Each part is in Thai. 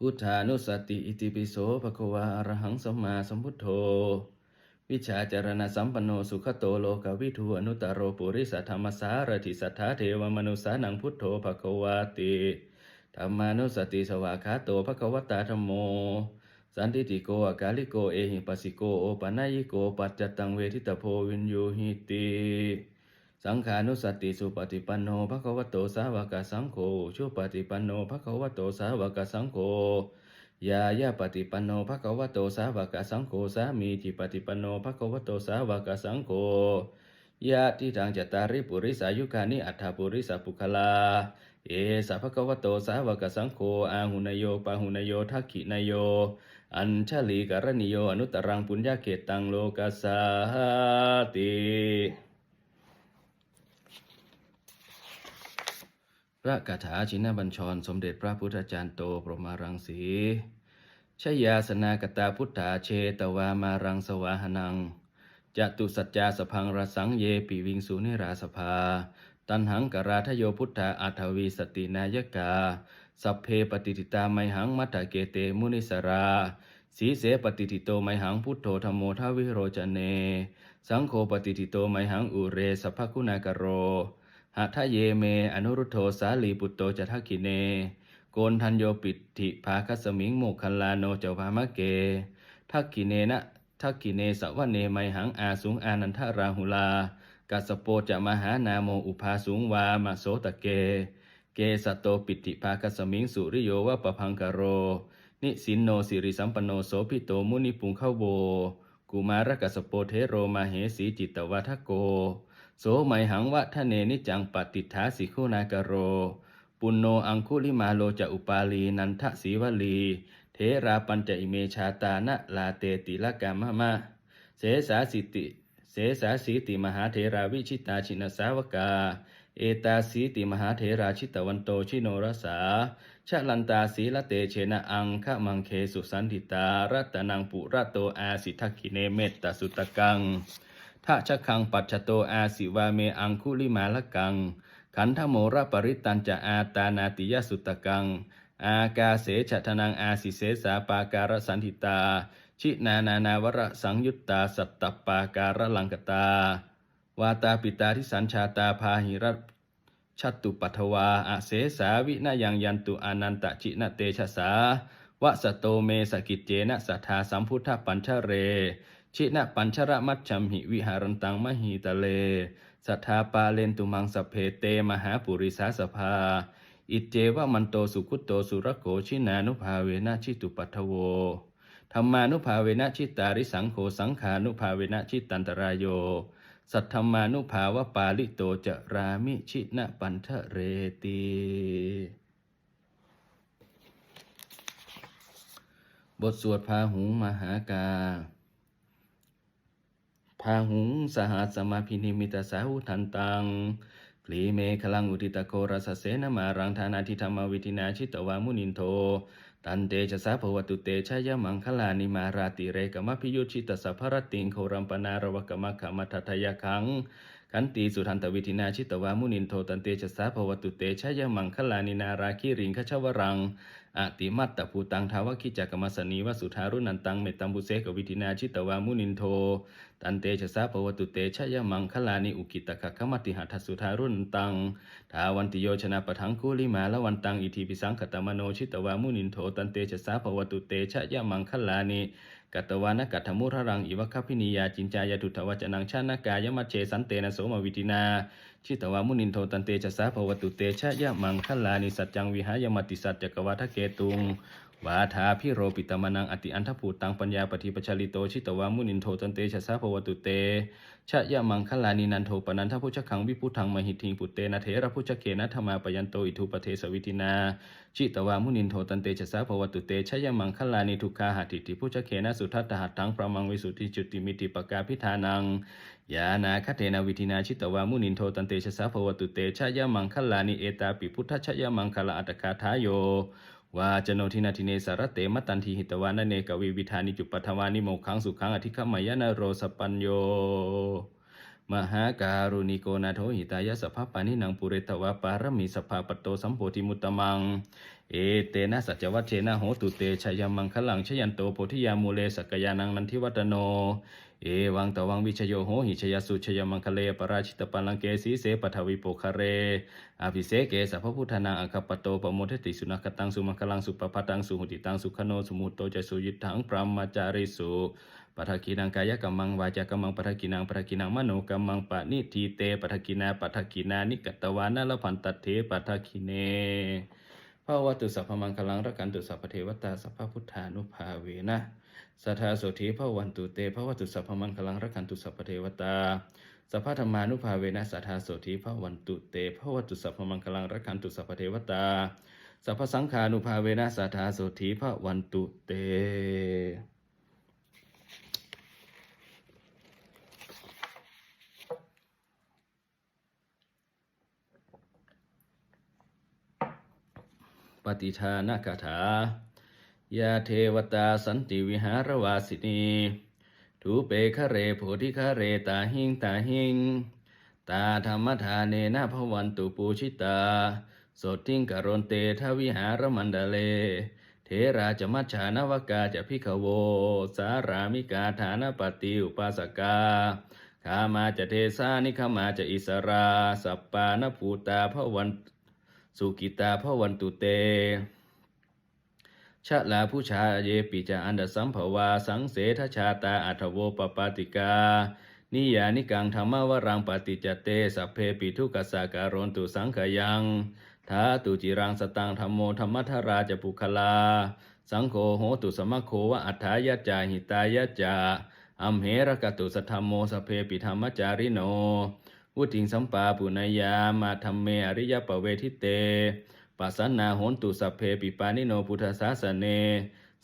พุทธานุสติอิติปิโสภควาอรหังสัมมาสัมพุทโธ วิชาจารณสัมปันโนสุขโตโลกวิทูอนุตตรโรปุริสัทธรรมสารถิสัทธาเทวมนุสานังพุทโธภควาติธรรมานุสติสวากขาโตภควตาธรรมโม สันติติโกอากาลิโกเอหิปัสสิโกโอปัญญิโกปัจจตังเวทิตโพวินโยหิติ สังขานุสติสุปฏิปันโนภะคะวโตสาวกสังโฆชุปฏิปันโนภะคะวโตสาวกสังโฆยายาปฏิปันโนภะคะวโตสาวกสังโฆสามีจิปฏิปันโนภะคะวโตสาวกสังโฆยะทิทางจตาริปุริสายุคานิอัฏฐปุริสปุคลา เอสัพพะวโตสาวกสังโฆอาหุนโยปาหุนโยทักขินโย อัญชลีกรณิโยอนุตตรังปุญญาเกตังโลกัสสาติ พระคาถาชินบัญชร สมเด็จพระพุทธจารย์โตปรมารังสีชยาสนากตาพุทธาเชตวามารังสวาหนังจตุสัจจาสพังรสังเยปิวิงสุนิราสภา ตันหังกราทโยพุทธาอัทวีสตินายกา สัพเพปฏิทิตาไมหังมัตเกเตมุนิสราสีเสปฏิทิโตไมหังพุทโธธรรมโมทวิโรจเน สังโฆปฏิทิโตไมหังอุเรสัพพคุณากโร หัทะเยเม อนุรุทโธสาลีปุตโตจะทักขิเน โกนทันโยปิติภาคสมิงโมกคัลลาโนเจ้าพามะเก ทักขิเนนะทักขิเนสวะเนไมหังอาสุงอานันทราหุลากัสโปจะมหานาโมอุภาสุงวามะโสตะเก เกสตโตปิติภาคสมิงสุริโยวะปะพังกโร นิสินโนสิริสัมปโนโสพิโตมุนิปุงเข้าโบกุมารกัสสโปเทโรมาเหสีจิตตวัทโก โสไมหังวะทะเนนิจังปฏิทาสิคุณากโร ปุณโนอังคุลิมาโลจะอุปาลีนันทสีวลี เทราปัญจอิเมชาตานะลาเตติละกามะมะเสสาสิติ เสสาสีติมหาเทราวิชิตาชินสาวกา เอตาสีติมหาเทราชิตวันโตชิโนรสาชะลันตาสีละเตเชนะอังคะมังเคสุสันติตารัตนังปุระโตอาสิทักขิเนเมตตาสุตกัง ทะชะคังปัจจโตอาสิวาเมอังคุลิมาละกัง ขันธโมระปริตันจะอาตานาติยสุตกัง อากาเสฉทนังอาสิเสสาปาการสันติตา ชินานานาวระสังยุตตาสัตตปาการลังกตา วาตาปิตาทิสัญชาตาพาหิรัตชัตตุปัทวาอาเสสาวินายังยันตุอนันตจินเตชะสาวะสโตเมสกิจเจนะสัทธาสัมพุทธปัญชเร ชินะปัญชระมัจฉัมหิวิหารันตังมหิตะเล สัทธาปาเลนตุมังสเพเตมหาปุริสาสภา อิจเจวะมันโตสุขุตโตสุรโกชินานุภาเวนะชิตุปัทโวธรรมานุภาเวนะชิตาริสังโฆสังขานุภาเวนะชิตันตรายโย สัทธรรมานุภาวะปาลิโตจะรามิชินะปันทะเรติบทสวดพาหุงมหากา พาหุงสหัสมาพินิมิตาสาหุทันตังพลีเมฆลังอุติตโกรัสเสนมารังธานาทิธรรมวิทินาชิตวามุนินโท ตันเตชะสาภวตุเตชะยะมังคลานิมาราติเรกมพิยุชิตสัพพรติงโครัมปนารวกมะขมัททยคัง ขันตีสุทันตวิธินาชิตวามุนินโทตันเตชะสาภวตุเตชะยะมังคลานินาราคิริงคชวรังอติมัตตภูตังทาวคิจักกมสนีวสุทารุนันตังเมตตัมบุเสกวิธินาชิตวามุนินโทตันเตชะสาภวตุเตชะยะมังคลานิอุกิตะขะขมติหัทสุทารุนันตังทาวันติโยชนะปะทังคุลิมาละวันตังอิทิปิสังขตมโนชิตวามุนินโทตันเตชะสาภวตุเตชะยะมังคลานิ กัตวานกัตถมุทรังอิวะคพินิยาจินจายทุถวจนังชานากายมัจเจสันเตนะโสมวิตินา ชิตวามุนินโทตันเตชะสาภวตุเตชะยะมังคลานิสัจจังวิหายมติสัจจกวัฏเกตุง วาทาพิโรปิตมนังอติอันทภูตังปัญญาปฏิปชาลิโตชิตวามุนินโทตันเตชะสาภวตุเต ชะยะมังคลานินันโทปนันทพุชคังวิพุทังมหิทิงปุเตนะเถระพุชเคนะธรรมาปยันโตอิทุปเทสวิตินา ชิตวามุนินโทตันเตชะสาภวตุเต ชะยะมังคลานิทุกขาหติติพุชเคนะสุทัตตหัตถังประมังวิสุทธิจุติมิติปกาพิธานังยานาคเทนาวิธินาชิตวามุนินโทตันเตชะสาภวตุเต ชะยะมังคลานิเอตาปิพุทธชะยะมังคลาอัตคาทายโย วาจโนทินาทิเนสารเตมตันทีหิตวานเนกวีวิธานิจุปปทวานิโมขังสุขังอธิขมายนโรสปัญโยมหาการุณิโกนาโทหิตายะสภพปานินังปุเรตวะปารมีสภาปโตสัมโพธิมุตตมัง เอเตนะสัจวัตเชนะโหตุเตชยมังคลังชยันโตโพธิยามูเลสกยานังนันทิวัตโน เอวังตวังวิชโยโหหิชยสุชยมังคเลปราชิตปัลลังเกสีเสปทวิโปคะเรอภิเสเกสัพพุทธานังอคปโตปโมทติสุนักตังสุมังคลังสุปปตังสุหุติตังสุขโนสุมุตโตจะสุยิทังพรหมจาริสุปทกินังกายกัมมังวาจากัมมังปทกินังปทกินังมโนกัมมังปะนิทีเตปทกินาปทกินานิกตวานาละพันตเถปทกิเน ภาวตุสัพพมังคลังรักขันตุสัพพเทวตาสัพพพุทธานุภาเวนะสัทธาโสธีภวันตุเตภวตุสัพพมังคลังรักขันตุสัพพเทวตาสัพพธรรมานุภาเวนะสัทธาโสธีพระวันตุเตพระวัตุสัพพมังคลังรักขันตุสัพพเทวตาสัพพสังขานุภาเวนะสัทธาโสธีพระวันตุเต ปฏิทานคาถายาเทวตาสันติวิหารวาสินีทูเปคะเรโพธิคะเรตาหิงตาหิง ตาธรรมทานเนนะพวันตุปูชิตาโสติงกรณเตทวิหารมันดาเล เทราจมัชฌานวกาจะพิขโว สารามิกาฐานปฏิอุปาสกาขามาจะเทสานิขมาจะอิสรา สัปปานภูตาพวัน สุกิตาพวันตุเต ชะลาผู้ชาเยปิจาอันดสัมภวา สังเสทชาตาอัทโวปปาติกา นิยานิกังธรรมวรังปฏิจเต สัพเพปิทุกสสาการนตุสังขยังทาตุจิรังสตังธรรมโมธรรมทราจปุคลา สังโฆโหตุสมะโควะอัฏฐายจจาหิตายจจาอัมเหรกตุสธรรมโมสพเพปิธรรมจาริโน วุติงสัมปาปุณยามาธรรมเมอริยปเวทิเตปัสสนาโหนตุสัพเพปิปานิโนพุทธศาสเน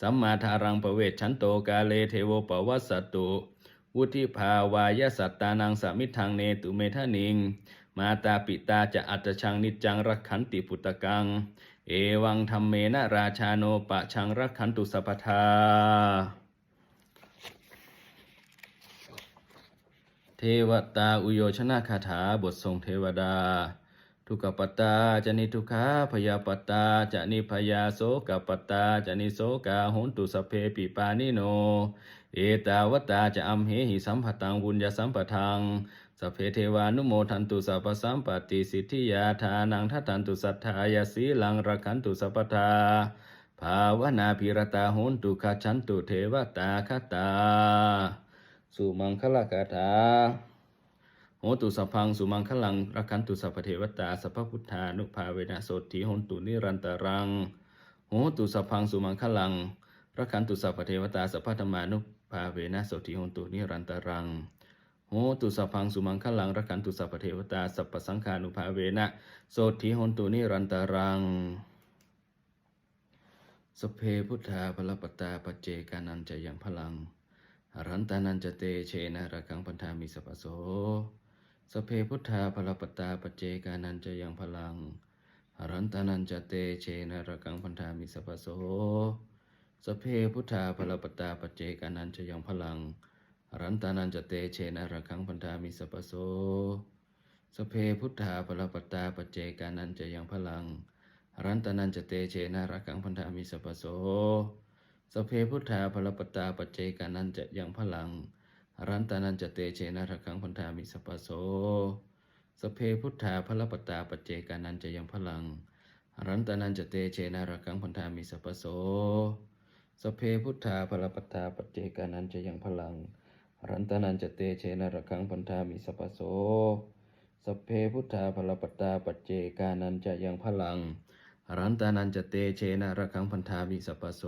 สัมมาทารังปเวชชันโตกาเลเทโวปวัสสตุวุธิภาวายสัตตานังสมิทังเนตุเมทะนิง มาตาปิตาจะอัตชังนิจจังรักขันติปุตตกัง เอวังธรรมเมนะราชาโนปะชังรักขันตุสัพพทา เทวตาอุโยชนะคาถาบททรงเทวดา ทุกขปตาจะนิทุขาพยาปตาจะนิพยาโสกปตาจะนิโสกาโหนตุสเพปิปานิโน เอตาวตาจะอัมเหหิสัมปตังบุญญาสัมปทังสเพเทวานุโมทันตุสัพสัมปติสิทธิยาทานังทัตันตุสัทธายาสีลังรักขันตุสัพทาภาวนาพิรตาโหนตุขชันตุเทวตาคตา สุมังคลากาถาโหตุสัพพังสุมังคลังรักขันตุสัพเทวตาสัพพุทธานุภาเวนะโสติหนตุนิรันตรังโหตุสัพพังสุมังคลังรักขันตุสัพเทวตาสัพพธรรมานุภาเวนะโสติหนตุนิรันตรังโหตุสัพพังสุมังคลังรักขันตุสัพเทวตาสัพพสังฆานุภาเวนะโสติหนตุนิรันตรังสพเพพุทธาพลปตาปเจกานันจะยังพลัง อรันตานันจเตเชนะระกังพันธามิสปะโสสเพพุทธาพลปตาปเจกานันจะยังพลังอรันตานันจเตเชนะระกังพันธามิสปะโสสเพพุทธาพลปตาปเจกานันจะยังพลังอรันตานันจเตเชนะระกังพันธามิสปะโสสเพพุทธาพลปตาปเจกานันจะยังพลังอรันตานันจเตเชนะระกังพันธามิสปะโส สเพพุทธาพลปตาปัจเจกานันจะยังพลังอรันตานันจะเตเชนะระคังพันธามิสปะโส สเพพุทธาพลปตาปัจเจกานันจะยังพลังอรันตานันจะเตเชนะระคังพันธามิสปะโส สเพพุทธาพลปตาปัจเจกานันจะยังพลังอรันตานันจะเตเชนะระคังพันธามิสปะโส สเพพุทธาพลปตาปัจเจกานันจะยังพลังอรันตานันจะเตเชนะระคังพันธามิสัพพโส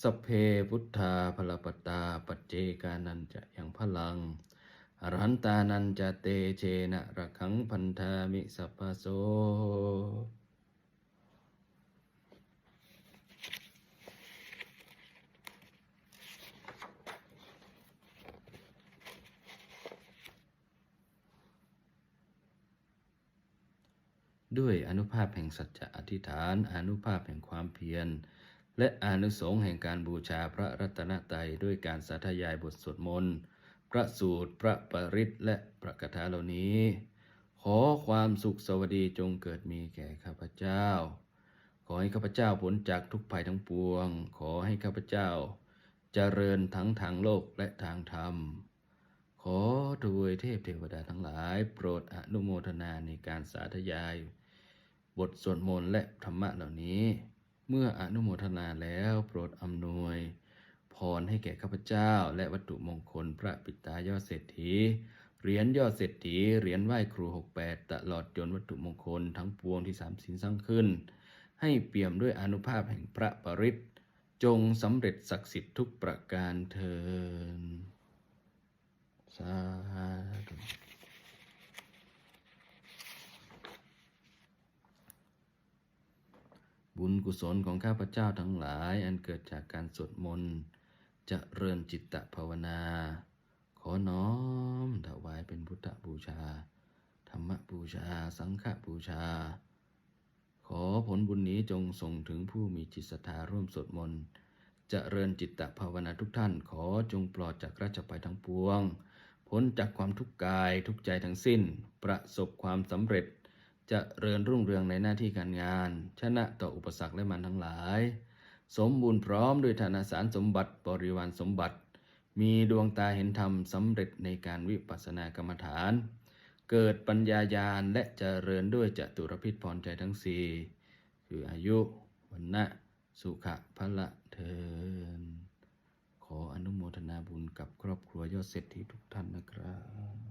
สเพพุทธาพลปตาปัจเจกานันจะยังพลังอรันตานันจะเตเชนะระคังพันธามิสัพพโสด้วยอนุภาพแห่งสัจจะอธิษฐาน อนุภาพแห่งความเพียร และอนุสงส์แห่งการบูชาพระรัตนตรัยด้วยการสาธยายบทสวดมนต์ พระสูตร พระปริตและพระคาถาเหล่านี้ ขอความสุขสวัสดีจงเกิดมีแก่ข้าพเจ้า ขอให้ข้าพเจ้าพ้นจากทุกภัยทั้งปวง ขอให้ข้าพเจ้าเจริญทั้งทางโลกและทางธรรม ขอทวยเทพเทวดาทั้งหลาย โปรดอนุโมทนาในการสาธยาย บทสวดมนต์และธรรมะเหล่านี้ เมื่ออนุโมทนาแล้วโปรดอำนวย พรให้แก่ข้าพเจ้า และวัตถุมงคลพระปิตายอดเศรษฐีเหรียญยอดเศรษฐีเหรียญไหว้ครู 68 ตลอดจนวัตถุมงคลทั้งปวงที่สามสินสร้างขึ้น ให้เปี่ยมด้วยอนุภาพแห่งพระปริตจงสำเร็จศักดิ์สิทธิ์ทุกประการเทินสาธุ บุญกุศลของข้าพเจ้าทั้งหลาย อันเกิดจากการสวดมนต์เจะเริญจิตตภาวนา ขอน้อมถวายเป็นพุทธบูชา ธรรมบูชา สังฆบูชา ขอผลบุญนี้จงส่งถึงผู้มีจิตศรัทธาร่วมสวดมนต์เจะเริญจิตตภาวนาทุกท่าน ขอจงปลอดจากราชภัยทั้งปวง พ้นจากความทุกข์กายทุกใจทั้งสิ้น ประสบความสำเร็จ จะเริญรุ่งเรืองในหน้าที่การงาน ชนะต่ออุปสรรคและมันทั้งหลาย สมบูรณ์พร้อมด้วยธนาสารสมบัติบริวารสมบัติ มีดวงตาเห็นธรรมสำเร็จในการวิปัสสนากรรมฐาน เกิดปัญญาญาณและเจริญด้วยจตุรพิษพรใจทั้งสี่คืออายุวันนะสุขะพละเทินขออนุโมทนาบุญกับครอบครัวยอดเศรษฐีทุกท่านนะครับ